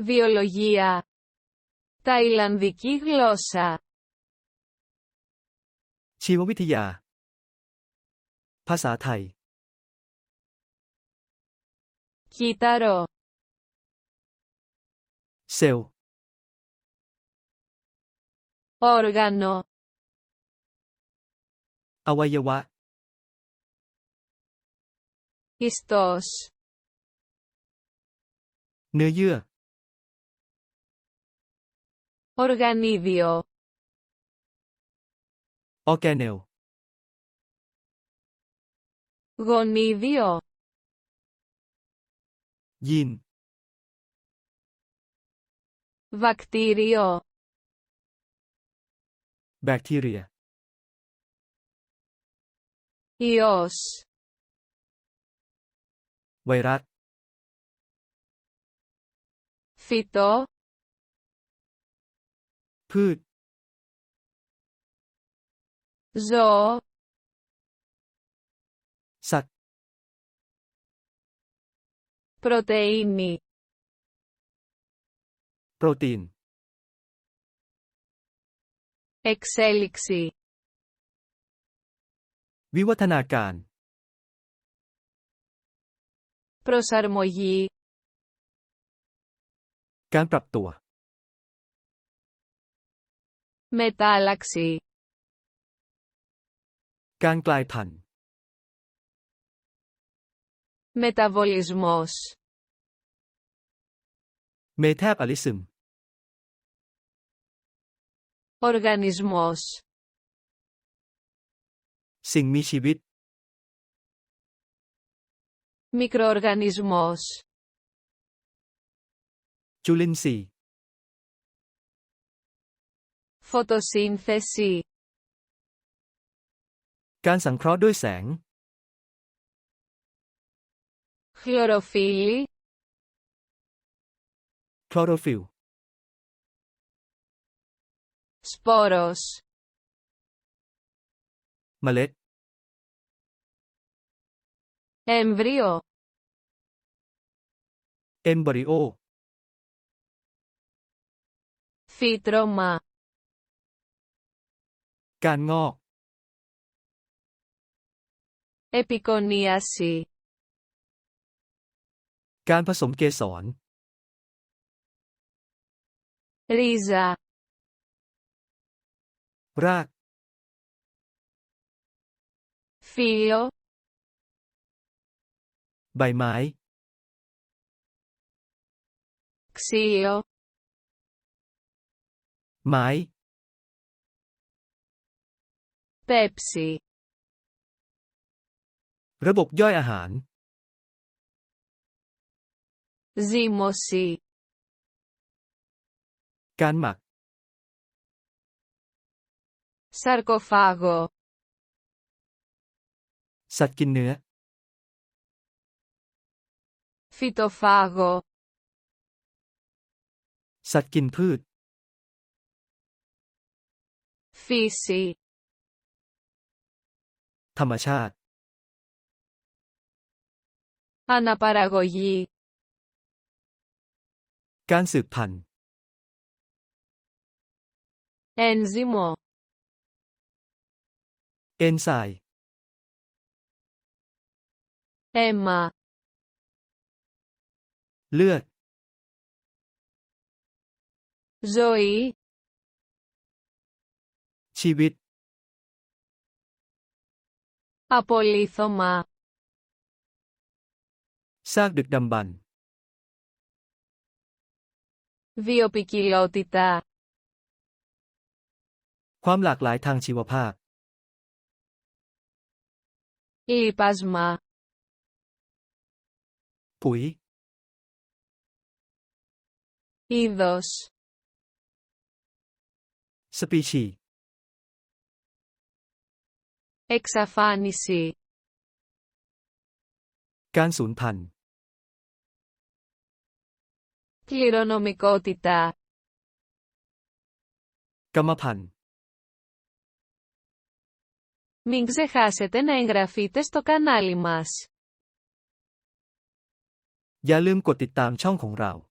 Βιολογία. Ταϊλανδική γλώσσα. Τσιβοβιτιά. Πασά Ταϊ. Κύτταρο. Σεου. Όργανο. Αουαγιαουά. Ιστός. Νεογύρα. Οργανίδιο. Οκένεο. Γονίδιο. Γιν. Βακτήριο. Bacteria. Ιός. Βαϊράτ. Φυτό. พืช Zo สัตว์ Proteini โปรตีนเ ξ ลิกซี วิวัฒนาการ Προσαρμογή การปรับตัวเมตาลักซีการกลายพันธุ์เมตา β ο ลิ σ μ ό ς เมทาบอลิซึมอร์แกนิ μ ό ς สิ่งมีชีวิต μ ι κ ρ อ ο ρ γ α ν ι σ μ ό ς จุลินทรีย์ φ ω τ ซินเทส σ η การสังเคราะห์ด้วยแสงคลอโรฟิล λ η คลอโรฟิล σ π ό ρ ο สเมล็ดมบริโอ เอมบริโอฟิ τ ρ ω มาการงอก e p i c o n i a s η การผสมเกสร ρ i ζ a ราก f ύ λ λ ใบไม้ x ύ λ ο ไม้ Pepsi ระบบย่อยอาหาร Ζύμωση การหมัการ์โ ο ฟาโกสัตว์กินเนื้อฟิโตฟาโกสัตว์กินพืช Φύση ธรรมชาติ α นาปา ρ α γ ω γ ή การสืบพันธุ์เอน ζ υ ม ο เอนไซม์ αίμα เลือดโ ω ยชีวิต Απολύθωμα. ซากดึกดำบรรพ์ Βιοπικιλότητα. ความหลากหลายทางชีวภาพ Λίπασμα. ปุ๋ย Είδος. สปีชีส์ Εξαφάνιση. การสูญพันธุ์ Κληρονομικότητα. กรรมพันธุ์ Μην ξεχάσετε να εγγραφείτε στο κανάλι μας. อย่าลืมกดติดตามช่องของเรา